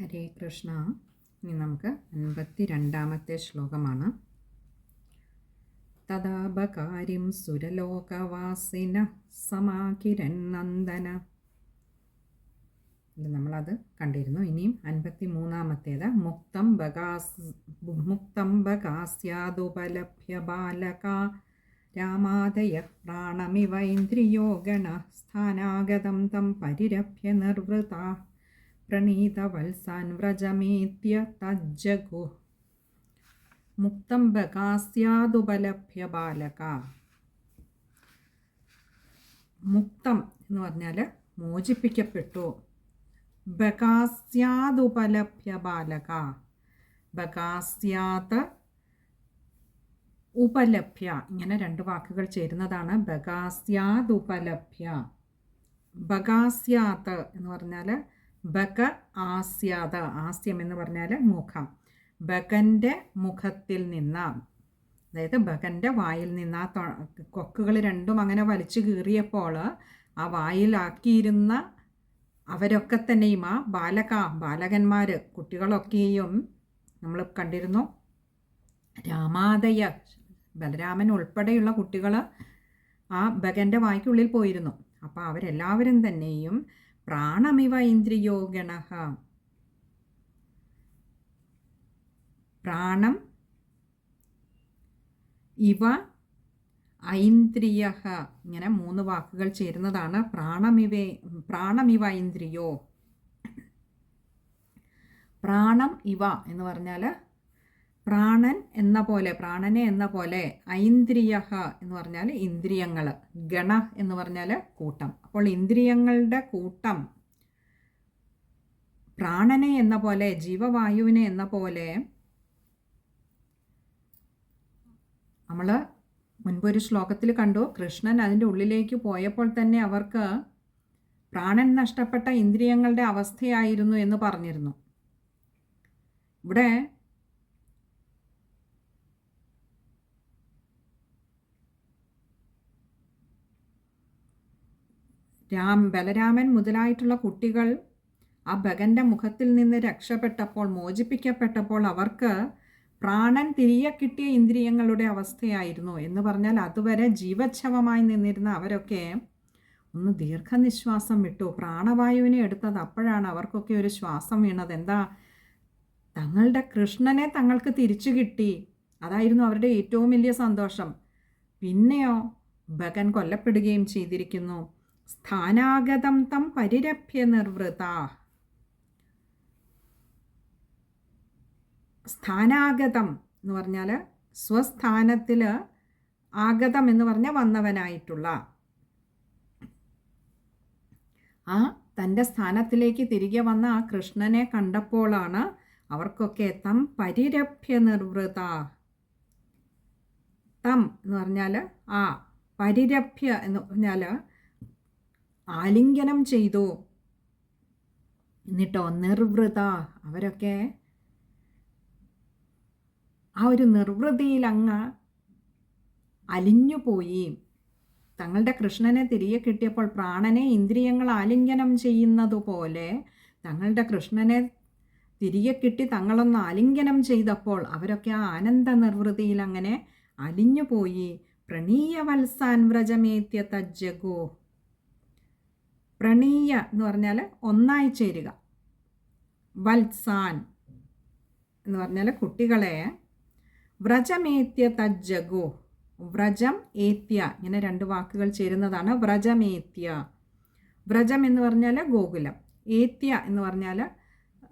ഹരേ കൃഷ്ണ. ഇനി നമുക്ക് അൻപത്തി രണ്ടാമത്തെ ശ്ലോകമാണ്. തഥാപകാരിം സുരലോകവാസിന സമാകിരൻ നന്ദന. ഇത് നമ്മളത് കണ്ടിരുന്നു. ഇനിയും അൻപത്തി മൂന്നാമത്തേത് മുക്തം ബകാസ് മുക്തം ബകാസ്യാദുപലഭ്യ ബാലക രാമാദയ പ്രാണമിവൈന്ദ്രിയോ ഗണ. സ്ഥാനാഗതം തം പരിരഭ്യ നിർവൃത. പ്രണീതവത്സാൻ വ്രജമേത്യ തജ്ജഗു മുക്തം ബകാസ്യാദുപലഭ്യ ബാലക മുക്തം എന്ന് പറഞ്ഞാൽ മോചിപ്പിക്കപ്പെട്ടു. ബകാസ്യാദുപലഭ്യ ബാലക. ബകാസ്യാത് ഉപലഭ്യ. ഇങ്ങനെ രണ്ട് വാക്കുകൾ ചേരുന്നതാണ്. ബകാസ്യാദുപലഭ്യ ബകാസ്യാത്ത് എന്ന് പറഞ്ഞാൽ ബക ആസ്യാത ആസ്യം എന്ന് പറഞ്ഞാൽ മുഖം. ബകന്റെ മുഖത്തിൽ നിന്ന് അതായത് ബകന്റെ വായിൽ നിന്ന് ആ കൊക്കുകൾ രണ്ടും അങ്ങനെ വലിച്ചു കീറിയപ്പോൾ ആ വായിലാക്കിയിരുന്ന അവരൊക്കെ തന്നെയും ആ ബാലക ബാലകന്മാർ കുട്ടികളൊക്കെയും നമ്മൾ കണ്ടിരുന്നു. രാമാദയ ബലരാമൻ ഉൾപ്പെടെയുള്ള കുട്ടികൾ ആ ബകന്റെ വായ്ക്കുള്ളിൽ പോയിരുന്നു. അപ്പോൾ അവരെല്ലാവരും തന്നെയും പ്രാണമിവ ഇന്ദ്രിയോ ഗണ പ്രാണം ഇവ ഐന്ദ്രിയ ഇങ്ങനെ മൂന്ന് വാക്കുകൾ ചേരുന്നതാണ് പ്രാണമിവേ പ്രാണമിവ ഇന്ദ്രിയോ. പ്രാണം ഇവ എന്ന് പറഞ്ഞാൽ പ്രാണൻ എന്ന പോലെ പ്രാണനെ എന്ന പോലെ ഐന്ദ്രിയ എന്ന് പറഞ്ഞാൽ ഇന്ദ്രിയങ്ങൾ ഗണ എന്ന് പറഞ്ഞാൽ കൂട്ടം. അപ്പോൾ ഇന്ദ്രിയങ്ങളുടെ കൂട്ടം പ്രാണനെ എന്ന പോലെ ജീവവായുവിനെ എന്ന പോലെ നമ്മൾ മുൻപൊരു ശ്ലോകത്തിൽ കണ്ടു കൃഷ്ണൻ അതിന്റെ ഉള്ളിലേക്ക് പോയപ്പോൾ തന്നെ അവർക്ക് പ്രാണൻ നഷ്ടപ്പെട്ട ഇന്ദ്രിയങ്ങളുടെ അവസ്ഥയായിരുന്നു എന്ന് പറഞ്ഞിരുന്നു. ഇവിടെ രാം ബലരാമൻ മുതലായിട്ടുള്ള കുട്ടികൾ ആ ഭഗന്റെ മുഖത്തിൽ നിന്ന് രക്ഷപ്പെട്ടപ്പോൾ മോചിപ്പിക്കപ്പെട്ടപ്പോൾ അവർക്ക് പ്രാണൻ തിരികെ കിട്ടിയ ഇന്ദ്രിയങ്ങളുടെ അവസ്ഥയായിരുന്നു. എന്ന് പറഞ്ഞാൽ അതുവരെ ജീവച്ഛവമായി നിന്നിരുന്ന അവരൊക്കെ ഒന്ന് ദീർഘനിശ്വാസം വിട്ടു. പ്രാണവായുവിനെ എടുത്തത് അപ്പോഴാണ് അവർക്കൊക്കെ ഒരു ശ്വാസം വീണത്. എന്താ? തങ്ങളുടെ കൃഷ്ണനെ തങ്ങൾക്ക് തിരിച്ചു കിട്ടി. അതായിരുന്നു അവരുടെ ഏറ്റവും വലിയ സന്തോഷം. പിന്നെയോ ഭഗൻ കൊല്ലപ്പെടുകയും ചെയ്തിരിക്കുന്നു. സ്ഥാനാഗതം തം പരിരഭ്യ നിർവൃത. സ്ഥാനാഗതം എന്ന് പറഞ്ഞാൽ സ്വസ്ഥാനത്തിൽ ആഗതം എന്ന് പറഞ്ഞാൽ വന്നവനായിട്ടുള്ള. ആ തന്റെ സ്ഥാനത്തിലേക്ക് തിരികെ വന്ന ആ കൃഷ്ണനെ കണ്ടപ്പോഴാണ് അവർക്കൊക്കെ തം പരിരഭ്യ നിർവൃത. തം എന്ന് പറഞ്ഞാൽ ആ പരിരഭ്യ എന്ന് പറഞ്ഞാൽ ആലിംഗനം ചെയ്തു. എന്നിട്ടോ നിർവൃത. അവരൊക്കെ ആ ഒരു നിർവൃതിയിൽ അങ്ങ് അലിഞ്ഞുപോയി. തങ്ങളുടെ കൃഷ്ണനെ തിരികെ കിട്ടിയപ്പോൾ പ്രാണനെ ഇന്ദ്രിയങ്ങൾ ആലിംഗനം ചെയ്യുന്നതുപോലെ തങ്ങളുടെ കൃഷ്ണനെ തിരികെ കിട്ടി തങ്ങളൊന്ന് ആലിംഗനം ചെയ്തപ്പോൾ അവരൊക്കെ ആ ആനന്ദ നിർവൃതിയിൽ അങ്ങനെ അലിഞ്ഞുപോയി. പ്രണീയവത്സാൻ വ്രജമേത്യ തജ്ജഗോ. പ്രണീയ എന്ന് പറഞ്ഞാൽ ഒന്നായി ചേരുക. വത്സാൻ എന്ന് പറഞ്ഞാൽ കുട്ടികളെ. വ്രജമേത്യ തജ്ജഗോ വ്രജം ഏത്യ. ഇങ്ങനെ രണ്ട് വാക്കുകൾ ചേരുന്നതാണ് വ്രജമേത്യ വ്രജം എന്ന് പറഞ്ഞാൽ ഗോകുലം. ഏത്യ എന്ന് പറഞ്ഞാൽ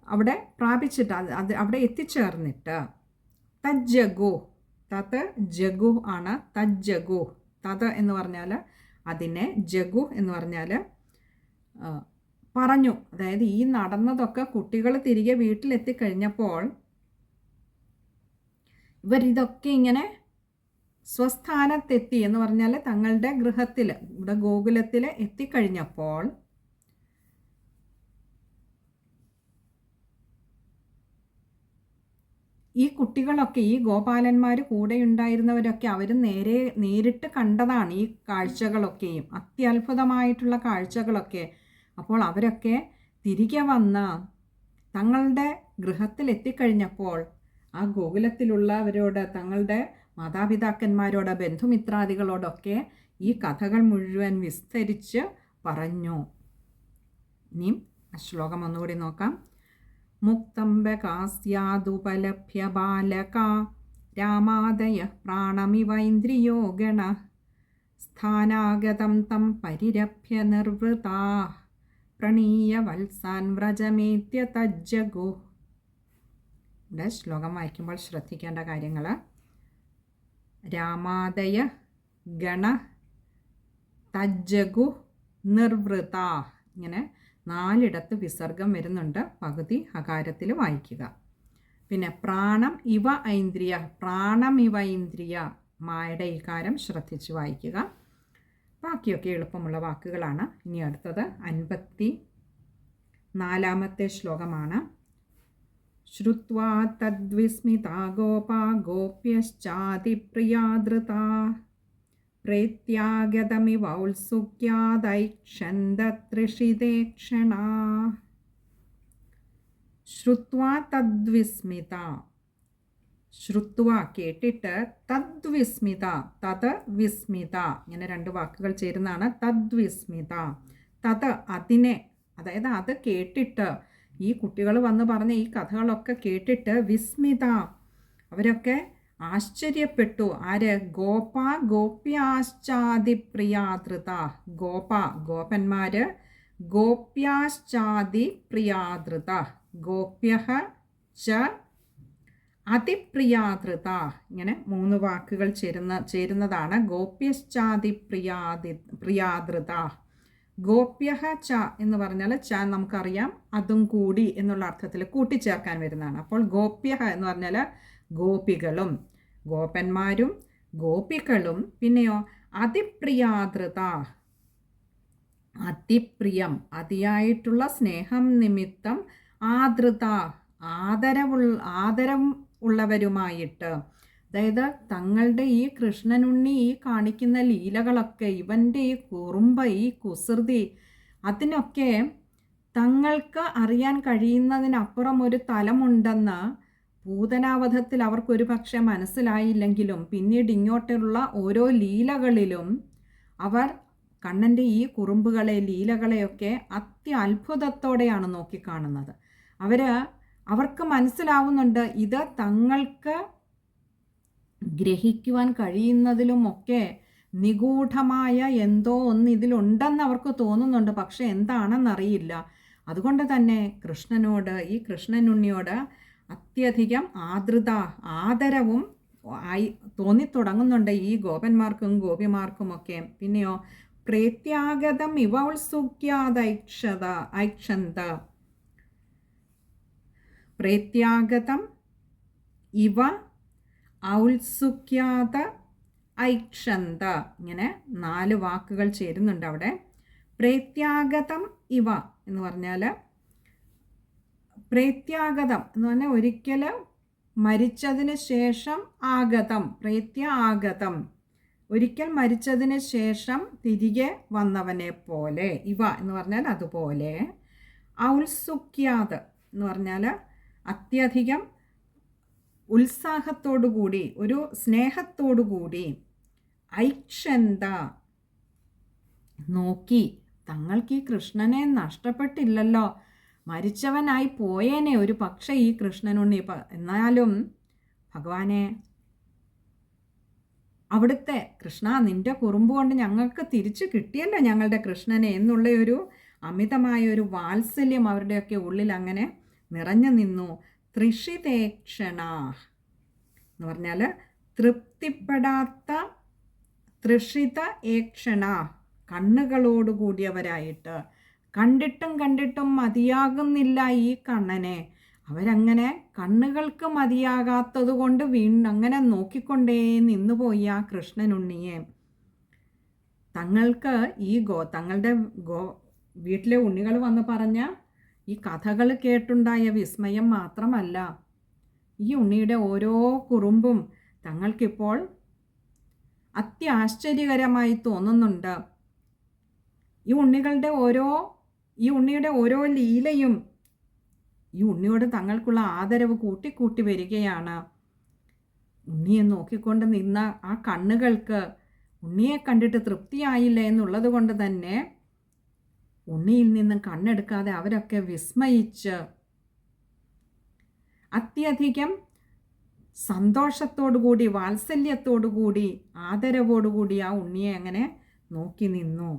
അവിടെ പ്രാപിച്ചിട്ട് അത് അത് അവിടെ എത്തിച്ചേർന്നിട്ട്. തജ്ജഗോ തത് ജഗു ആണ് തജ്ജഗു തത് എന്ന് പറഞ്ഞാൽ അതിനെ ജഗു എന്ന് പറഞ്ഞാൽ പറഞ്ഞു. അതായത് ഈ നടന്നതൊക്കെ കുട്ടികൾ തിരികെ വീട്ടിലെത്തിക്കഴിഞ്ഞപ്പോൾ ഇവരിതൊക്കെ ഇങ്ങനെ സ്വസ്ഥാനത്തെത്തി എന്ന് പറഞ്ഞാൽ തങ്ങളുടെ ഗൃഹത്തിൽ ഇവിടെ ഗോകുലത്തിൽ എത്തിക്കഴിഞ്ഞപ്പോൾ ഈ കുട്ടികളൊക്കെ ഈ ഗോപാലന്മാർ കൂടെ ഉണ്ടായിരുന്നവരൊക്കെ അവർ നേരെ നേരിട്ട് കണ്ടതാണ് ഈ കാഴ്ചകളൊക്കെയും. അത്യത്ഭുതമായിട്ടുള്ള കാഴ്ചകളൊക്കെ അപ്പോൾ അവരൊക്കെ തിരികെ വന്ന തങ്ങളുടെ ഗൃഹത്തിൽ എത്തിക്കഴിഞ്ഞപ്പോൾ ആ ഗോകുലത്തിലുള്ളവരോട് തങ്ങളുടെ മാതാപിതാക്കന്മാരോട് ബന്ധുമിത്രാദികളോടൊക്കെ ഈ കഥകൾ മുഴുവൻ വിസ്തരിച്ച് പറഞ്ഞു. ഇനിയും ശ്ലോകം ഒന്നുകൂടി നോക്കാം. മുക്തംബകാസ്യാദുപലഭ്യ ബാലക രാമാദയ പ്രാണമിവൈന്ദ്രിയോ ഗണ സ്ഥാനാഗതം തം പരിരഭ്യ നിർവൃതാ പ്രണീയ വത്സാൻ വ്രജമേത്യ തജ്ജഗു. ഇവിടെ ശ്ലോകം വായിക്കുമ്പോൾ ശ്രദ്ധിക്കേണ്ട കാര്യങ്ങൾ. രാമാദയ ഗണ തജ്ജഗു നിർവൃത. ഇങ്ങനെ നാലിടത്ത് വിസർഗം വരുന്നുണ്ട്. പകുതി അകാരത്തിൽ വായിക്കുക. പിന്നെ പ്രാണം ഇവ ഐന്ദ്രിയ പ്രാണം ഇവ ഇന്ദ്രിയ. മായുടെ ഇകാരം ശ്രദ്ധിച്ച് വായിക്കുക. ബാക്കിയൊക്കെ എളുപ്പമുള്ള വാക്കുകളാണ്. ഇനി അടുത്തത് അൻപത്തി നാലാമത്തെ ശ്ലോകമാണ്. ശ്രുവാ തദ്വിസ്മിതാ ഗോപാ ഗോപ്യശ്ചാതിപ്രിയാദൃതാ പ്രേത്യാഗതമിവൗത്സുക്യാദൈക്ഷന്തത്രിഷിതേക്ഷണ ശ്രുവാ തദ്വിസ്മിത. ശ്രുത്വ കേട്ടിട്ട് തദ്വിസ്മിത തത് വിസ്മിത. ഇങ്ങനെ രണ്ട് വാക്കുകൾ ചേരുന്നതാണ് തദ്വിസ്മിത. തത് അതിനെ അതായത് അത് കേട്ടിട്ട് ഈ കുട്ടികൾ വന്ന് പറഞ്ഞ ഈ കഥകളൊക്കെ കേട്ടിട്ട് വിസ്മിത. അവരൊക്കെ ആശ്ചര്യപ്പെട്ടു. ആര്? ഗോപ ഗോപ്യാശ്ചാതിപ്രിയാതൃത ഗോപ ഗോപന്മാർ ഗോപ്യാശ്ചാതിപ്രിയാതൃത ഗോപ്യ ച അതിപ്രിയാതൃത ഇങ്ങനെ മൂന്ന് വാക്കുകൾ ചേരുന്ന ചേരുന്നതാണ്. ഗോപ്യശ്ചാതി പ്രിയാതി പ്രിയാതൃത ഗോപ്യ ച എന്ന് പറഞ്ഞാൽ ച നമുക്കറിയാം അതും കൂടി എന്നുള്ള അർത്ഥത്തിൽ കൂട്ടിച്ചേർക്കാൻ വരുന്നതാണ്. അപ്പോൾ ഗോപ്യ എന്ന് പറഞ്ഞാൽ ഗോപികളും ഗോപന്മാരും ഗോപികളും. പിന്നെയോ അതിപ്രിയാതൃത അതിപ്രിയം അതിയായിട്ടുള്ള സ്നേഹം നിമിത്തം ആതൃത ആദരവുള്ള ആദരം ഉള്ളവരുമായിട്ട്. അതായത് തങ്ങളുടെ ഈ കൃഷ്ണനുണ്ണി ഈ കാണിക്കുന്ന ലീലകളൊക്കെ ഇവന്റെ ഈ കുറുമ്പ ഈ കുസൃതി അതിനൊക്കെ തങ്ങൾക്ക് അറിയാൻ കഴിയുന്നതിനപ്പുറം ഒരു തലമുണ്ടെന്ന് പൂതനാവധത്തിൽ അവർക്കൊരു പക്ഷേ മനസ്സിലായില്ലെങ്കിലും പിന്നീട് ഇങ്ങോട്ടുള്ള ഓരോ ലീലകളിലും അവർ കണ്ണന്റെ ഈ കുറുമ്പുകളെ ലീലകളെയൊക്കെ അത്യത്ഭുതത്തോടെയാണ് നോക്കിക്കാണുന്നത്. അവർ അവർക്ക് മനസ്സിലാവുന്നുണ്ട് ഇത് തങ്ങൾക്ക് ഗ്രഹിക്കുവാൻ കഴിയുന്നതിലുമൊക്കെ നിഗൂഢമായ എന്തോ ഒന്ന് ഇതിലുണ്ടെന്ന് അവർക്ക് തോന്നുന്നുണ്ട്. പക്ഷെ എന്താണെന്നറിയില്ല. അതുകൊണ്ട് തന്നെ കൃഷ്ണനോട് ഈ കൃഷ്ണനുണ്ണിയോട് അത്യധികം ആദൃത ആദരവും ആയി തോന്നിത്തുടങ്ങുന്നുണ്ട് ഈ ഗോപന്മാർക്കും ഗോപിമാർക്കുമൊക്കെ. പിന്നെയോ പ്രേത്യാഗതം ഇവ ഉത്സുക്യാദൈക്ഷത ഐക്ഷന്ത. പ്രേത്യാഗതം ഇവ ഔത്സുഖ്യാത ഐക്ഷന്ത. ഇങ്ങനെ നാല് വാക്കുകൾ ചേരുന്നുണ്ട് അവിടെ. പ്രത്യാഗതം ഇവ എന്ന് പറഞ്ഞാൽ പ്രേത്യാഗതം എന്ന് പറഞ്ഞാൽ ഒരിക്കൽ മരിച്ചതിന് ശേഷം ആഗതം പ്രേത്യ ആഗതം ഒരിക്കൽ മരിച്ചതിന് ശേഷം തിരികെ വന്നവനെ പോലെ ഇവ എന്ന് പറഞ്ഞാൽ അതുപോലെ. ഔത്സുഖ്യാത് എന്ന് പറഞ്ഞാൽ അത്യധികം ഉത്സാഹത്തോടുകൂടി ഒരു സ്നേഹത്തോടുകൂടി ഐക്ഷന്ത നോക്കി തങ്ങൾക്ക് ഈ കൃഷ്ണനെ നഷ്ടപ്പെട്ടില്ലല്ലോ. മരിച്ചവനായി പോയേനെ ഒരു പക്ഷേ ഈ കൃഷ്ണനുണ്ണി എന്നാലും ഭഗവാനെ അവിടുത്തെ കൃഷ്ണ നിന്റെ കുറുമ്പ് കൊണ്ട് ഞങ്ങൾക്ക് തിരിച്ചു കിട്ടിയല്ലോ ഞങ്ങളുടെ കൃഷ്ണനെ എന്നുള്ള ഒരു അമിതമായ ഒരു വാത്സല്യം അവരുടെയൊക്കെ ഉള്ളിൽ അങ്ങനെ നിറഞ്ഞു നിന്നു. ത്രിഷിതേക്ഷണ എന്ന് പറഞ്ഞാൽ തൃപ്തിപ്പെടാത്ത തൃഷിത ഏക്ഷണ കണ്ണുകളോടുകൂടിയവരായിട്ട് കണ്ടിട്ടും കണ്ടിട്ടും മതിയാകുന്നില്ല ഈ കണ്ണനെ. അവരങ്ങനെ കണ്ണുകൾക്ക് മതിയാകാത്തത് കൊണ്ട് വീണ്ടും അങ്ങനെ നോക്കിക്കൊണ്ടേ നിന്നുപോയി ആ കൃഷ്ണനുണ്ണിയെ. തങ്ങൾക്ക് ഈ ഗോ തങ്ങളുടെ ഗോ വീട്ടിലെ ഉണ്ണികൾ വന്ന് പറഞ്ഞ ഈ കഥകൾ കേട്ടുണ്ടായ വിസ്മയം മാത്രമല്ല ഈ ഉണ്ണിയുടെ ഓരോ കുറുമ്പും തങ്ങൾക്കിപ്പോൾ അത്യാശ്ചര്യകരമായി തോന്നുന്നുണ്ട്. ഈ ഉണ്ണികളുടെ ഓരോ ഈ ഉണ്ണിയുടെ ഓരോ ലീലയും ഈ ഉണ്ണിയോട് തങ്ങൾക്കുള്ള ആദരവ് കൂട്ടിക്കൂട്ടി വരികയാണ്. ഉണ്ണിയെ നോക്കിക്കൊണ്ട് നിന്ന ആ കണ്ണുകൾക്ക് ഉണ്ണിയെ കണ്ടിട്ട് തൃപ്തിയായില്ല എന്നുള്ളത് കൊണ്ട് തന്നെ ഉണ്ണിയിൽ നിന്നും കണ്ണെടുക്കാതെ അവരൊക്കെ വിസ്മയിച്ച് അത്യധികം സന്തോഷത്തോടുകൂടി വാത്സല്യത്തോടുകൂടി ആദരവോടുകൂടി ആ ഉണ്ണിയെ അങ്ങനെ നോക്കി നിന്നു.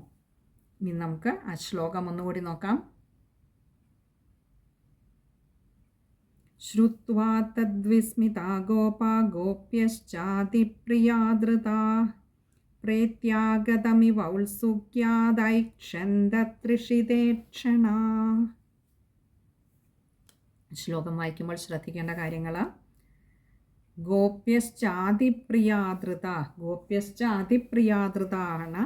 ഇനി നമുക്ക് ആ ശ്ലോകം ഒന്നുകൂടി നോക്കാം. ശ്രുവാ തദ്വിസ്മിതാ ഗോപാ ഗോപ്യശ്ചാതിപ്രിയാദൃതാ. പ്രേത്യാഗതമിവൗത്സുക്യാദൈക്ഷന്തത്രിഷിതേക്ഷണ ശ്ലോകം വായിക്കുമ്പോൾ ശ്രദ്ധിക്കേണ്ട കാര്യങ്ങൾ ഗോപ്യശ്ചാതിപ്രിയാതൃത ഗോപ്യശ്ചാതിപ്രിയാതൃത ആണ്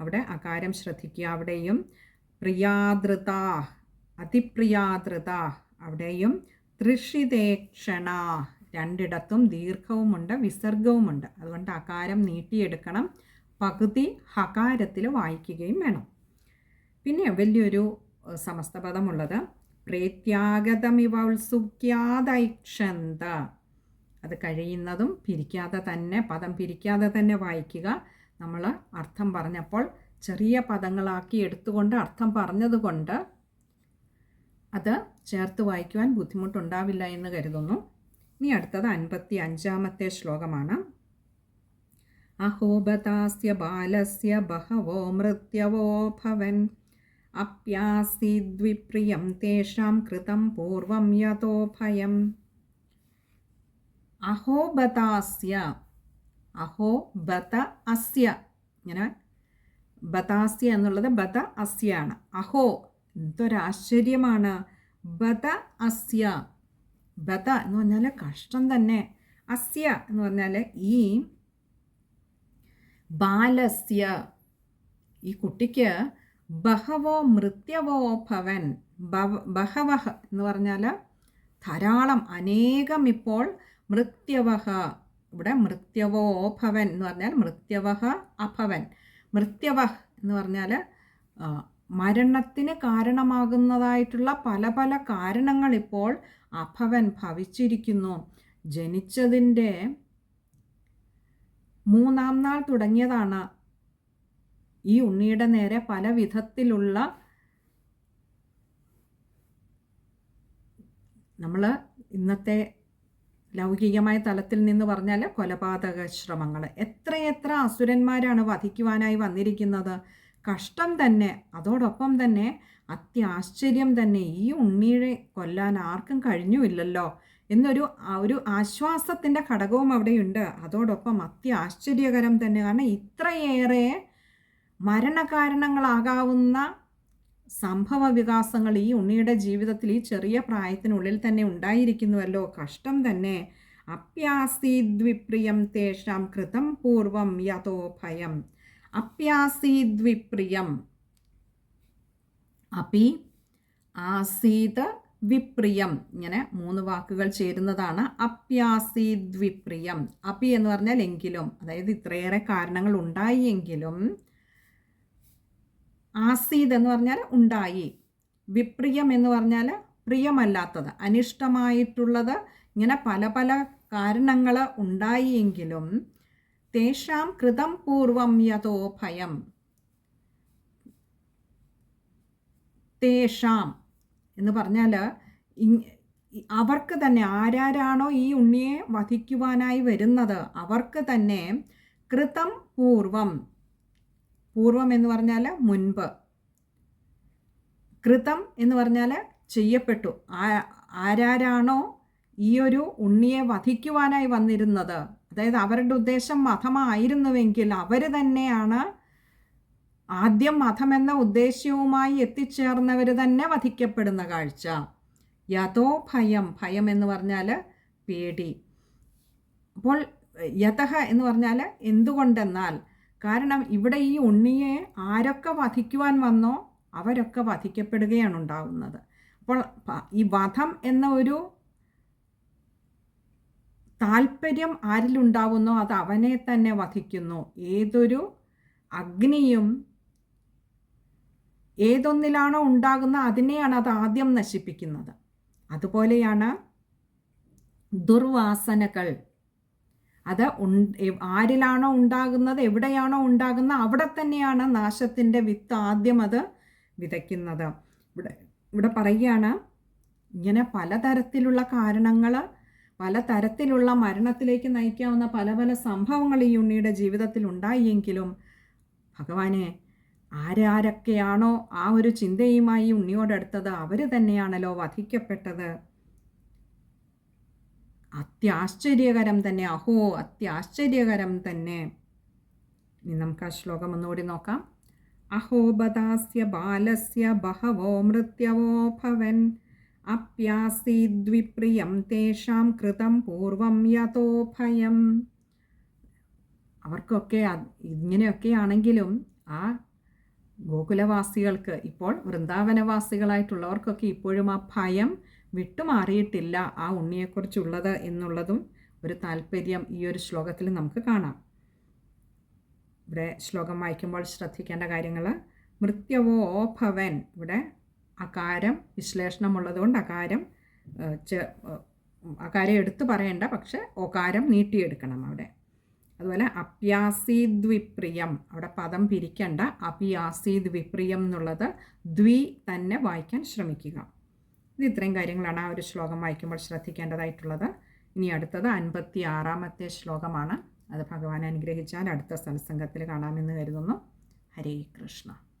അവിടെ അകാരം ശ്രദ്ധിക്കുക. അവിടെയും പ്രിയാതൃത അതിപ്രിയാതൃത അവിടെയും തൃഷിതേക്ഷണ രണ്ടിടത്തും ദീർഘവുമുണ്ട് വിസർഗവുമുണ്ട്. അതുകൊണ്ട് അകാരം നീട്ടിയെടുക്കണം. പകുതി ഹകാരത്തിൽ വായിക്കുകയും വേണം. പിന്നെ വലിയൊരു സമസ്തപദമുള്ളത്. പ്രേത്യാഗതമിവ ഉത്സുഖ്യാതൈക്ഷന്ത അത് കഴിയുന്നതും പിരിക്കാതെ തന്നെ പദം പിരിക്കാതെ തന്നെ വായിക്കുക. നമ്മൾ അർത്ഥം പറഞ്ഞപ്പോൾ ചെറിയ പദങ്ങളാക്കി എടുത്തുകൊണ്ട് അർത്ഥം പറഞ്ഞതുകൊണ്ട് അത് ചേർത്ത് വായിക്കുവാൻ ബുദ്ധിമുട്ടുണ്ടാവില്ല എന്ന് കരുതുന്നു. ഇനി അടുത്തത് അൻപത്തി അഞ്ചാമത്തെ ശ്ലോകമാണ്. ബഹവോ മൃത്യവോ ഭവൻ. അപ്യാസീദ്വിപ്രിയം തേഷാം കൃതം പൂർവം യതോ ഭയം. അഹോബതാസ്യ അഹോ ബത അസ്യ. ഇങ്ങനെ ബതാസ്യ എന്നുള്ളത് ബത അസ്യാണ്. അഹോ എന്തൊരാശ്ചര്യമാണ്. ബത അസ്യ. ബത എന്ന് പറഞ്ഞാൽ കഷ്ടം തന്നെ. അസ്യ എന്ന് പറഞ്ഞാൽ ഈ ബാലസ്യ. ഈ കുട്ടിക്ക് ബഹവോ മൃത്യവോ ഭവൻ. ബഹവഹ എന്ന് പറഞ്ഞാൽ ധാരാളം അനേകം ഇപ്പോൾ മൃത്യവഹ. ഇവിടെ മൃത്യവോ ഭവൻ എന്ന് പറഞ്ഞാൽ മൃത്യവഹ അഭവൻ. മൃത്യവഹ് എന്ന് പറഞ്ഞാൽ മരണത്തിന് കാരണമാകുന്നതായിട്ടുള്ള പല പല കാരണങ്ങൾ ഇപ്പോൾ അഭവൻ ഭവിച്ചിരിക്കുന്നു. ജനിച്ചതിന്റെ മൂന്നാം നാൾ തുടങ്ങിയതാണ്. ഈ ഉണ്ണിയുടെ നേരെ പല വിധത്തിലുള്ള നമ്മൾ ഇന്നത്തെ ലൗകികമായ തലത്തിൽ നിന്ന് പറഞ്ഞാൽ കൊലപാതക ശ്രമങ്ങൾ എത്രയെത്ര അസുരന്മാരാണ് വധിക്കുവാനായി വന്നിരിക്കുന്നത്. കഷ്ടം തന്നെ അതോടൊപ്പം തന്നെ അത്യാശ്ചര്യം തന്നെ. ഈ ഉണ്ണിയെ കൊല്ലാൻ ആർക്കും കഴിഞ്ഞുമില്ലല്ലോ. എന്നൊരു ഒരു ആശ്വാസത്തിന്റെ ഘടകവും അവിടെയുണ്ട്. അതോടൊപ്പം അത്യാശ്ചര്യകരം തന്നെ. കാരണം ഇത്രയേറെ മരണകാരണങ്ങളാകാവുന്ന സംഭവ വികാസങ്ങൾ ഈ ഉണ്ണിയുടെ ജീവിതത്തിൽ ഈ ചെറിയ പ്രായത്തിനുള്ളിൽ തന്നെ ഉണ്ടായിരിക്കുന്നുവല്ലോ. കഷ്ടം തന്നെ. അപ്യാസീദ്വിപ്രിയം തേഷാം കൃതം പൂർവം യഥോ ഭയം. അപ്യാസീദ്വിപ്രിയം. അപി ആസീത് വിപ്രിയം ഇങ്ങനെ മൂന്ന് വാക്കുകൾ ചേരുന്നതാണ് അപ്യാസി ദ്വിപ്രിയം അപി എന്ന് പറഞ്ഞാൽ എങ്കിലും അതായത് ഇത്രയേറെ കാരണങ്ങൾ ഉണ്ടായി എങ്കിലും ആസീദ് എന്ന് പറഞ്ഞാൽ ഉണ്ടായി. വിപ്രിയം എന്ന് പറഞ്ഞാൽ പ്രിയമല്ലാത്തത് അനിഷ്ടമായിട്ടുള്ളത്. ഇങ്ങനെ പല പല കാരണങ്ങൾ ഉണ്ടായിയെങ്കിലും തേഷാം കൃതം പൂർവം യഥോ ഭയം തേഷാം എന്ന് പറഞ്ഞാൽ അവർക്ക് തന്നെ ആരാരാണോ ഈ ഉണ്ണിയെ വധിക്കുവാനായി വരുന്നത് അവർക്ക് തന്നെ കൃതം പൂർവം പൂർവം എന്ന് പറഞ്ഞാൽ മുൻപ്. കൃതം എന്ന് പറഞ്ഞാൽ ചെയ്യപ്പെട്ടു. ആരാരാണോ ഈ ഒരു ഉണ്ണിയെ വധിക്കുവാനായി വന്നിരുന്നത് അതായത് അവരുടെ ഉദ്ദേശം മതമായിരുന്നുവെങ്കിൽ അവർ തന്നെയാണ് ആദ്യം മതമെന്ന ഉദ്ദേശ്യവുമായി എത്തിച്ചേർന്നവർ തന്നെ വധിക്കപ്പെടുന്ന കാഴ്ച. യഥോ ഭയം ഭയം എന്ന് പറഞ്ഞാൽ പേടി. അപ്പോൾ യഥഹ എന്ന് പറഞ്ഞാൽ എന്തുകൊണ്ടെന്നാൽ കാരണം ഇവിടെ ഈ ഉണ്ണിയെ ആരൊക്കെ വധിക്കുവാൻ വന്നോ അവരൊക്കെ വധിക്കപ്പെടുകയാണ് ഉണ്ടാകുന്നത് അപ്പോൾ ഈ വധം എന്ന ഒരു താല്പര്യം ആരിലുണ്ടാവുന്നോ അത് അവനെ തന്നെ വധിക്കുന്നു. ഏതൊരു അഗ്നിയും ഏതൊന്നിലാണോ ഉണ്ടാകുന്ന അതിനെയാണ് അത് ആദ്യം നശിപ്പിക്കുന്നത്. അതുപോലെയാണ് ദുർവാസനകൾ. അത് ആരിലാണോ ഉണ്ടാകുന്നത് എവിടെയാണോ ഉണ്ടാകുന്നത് അവിടെ തന്നെയാണ് നാശത്തിന്റെ വിത്ത് ആദ്യം അത് വിതയ്ക്കുന്നത്. ഇവിടെ ഇവിടെ പറയുകയാണ് ഇങ്ങനെ പലതരത്തിലുള്ള കാരണങ്ങൾ പലതരത്തിലുള്ള മരണത്തിലേക്ക് നയിക്കാവുന്ന പല പല സംഭവങ്ങൾ ഈ ഉണ്ണിയുടെ ജീവിതത്തിൽ ഉണ്ടായെങ്കിലും ഭഗവാനെ ആരാരൊക്കെയാണോ ആ ഒരു ചിന്തയുമായി ഉണ്ണിയോടടുത്തത് അവർ തന്നെയാണല്ലോ വധിക്കപ്പെട്ടത്. അത്യാശ്ചര്യകരം തന്നെ. അഹോ അത്യാശ്ചര്യകരം തന്നെ. ഇനി നമുക്ക് ആ ശ്ലോകം ഒന്നുകൂടി നോക്കാം. അഹോബദാസ്യ ബാലസ്യ ബഹവോ മൃത്യവോ ഭവൻ. അപ്യാസീദ്വിപ്രിയം തേഷാം കൃതം പൂർവം യതോ ഭയം. അവർക്കൊക്കെ ഇങ്ങനെയൊക്കെയാണെങ്കിലും ആ ഗോകുലവാസികൾക്ക് ഇപ്പോൾ വൃന്ദാവനവാസികളായിട്ടുള്ളവർക്കൊക്കെ ഇപ്പോഴും ആ ഭയം വിട്ടുമാറിയിട്ടില്ല ആ ഉണ്ണിയെക്കുറിച്ചുള്ളത് എന്നുള്ളതും ഒരു താല്പര്യം ഈ ഒരു ശ്ലോകത്തിൽ നമുക്ക് കാണാം. ഇവിടെ ശ്ലോകം വായിക്കുമ്പോൾ ശ്രദ്ധിക്കേണ്ട കാര്യങ്ങൾ മൃത്യവോ ഭവൻ ഇവിടെ അകാരം വിശ്ലേഷണമുള്ളതുകൊണ്ട് അകാരം അകാരം എടുത്തു പറയേണ്ട പക്ഷെ ഓകാരം നീട്ടിയെടുക്കണം അവിടെ. അതുപോലെ അപ്യാസീദ്വിപ്രിയം. അവിടെ പദം പിരിക്കണ്ട. അപ്യാസീദ്വിപ്രിയം എന്നുള്ളത് ദ്വി തന്നെ വായിക്കാൻ ശ്രമിക്കുക. ഇത് ഇത്രയും കാര്യങ്ങളാണ് ആ ഒരു ശ്ലോകം വായിക്കുമ്പോൾ ശ്രദ്ധിക്കേണ്ടതായിട്ടുള്ളത്. ഇനി അടുത്തത് അൻപത്തി ആറാമത്തെ ശ്ലോകമാണ്. അത് ഭഗവാൻ അനുഗ്രഹിച്ചാൽ അടുത്ത സത്സംഗത്തിൽ കാണാമെന്ന് കരുതുന്നു. ഹരേ കൃഷ്ണ.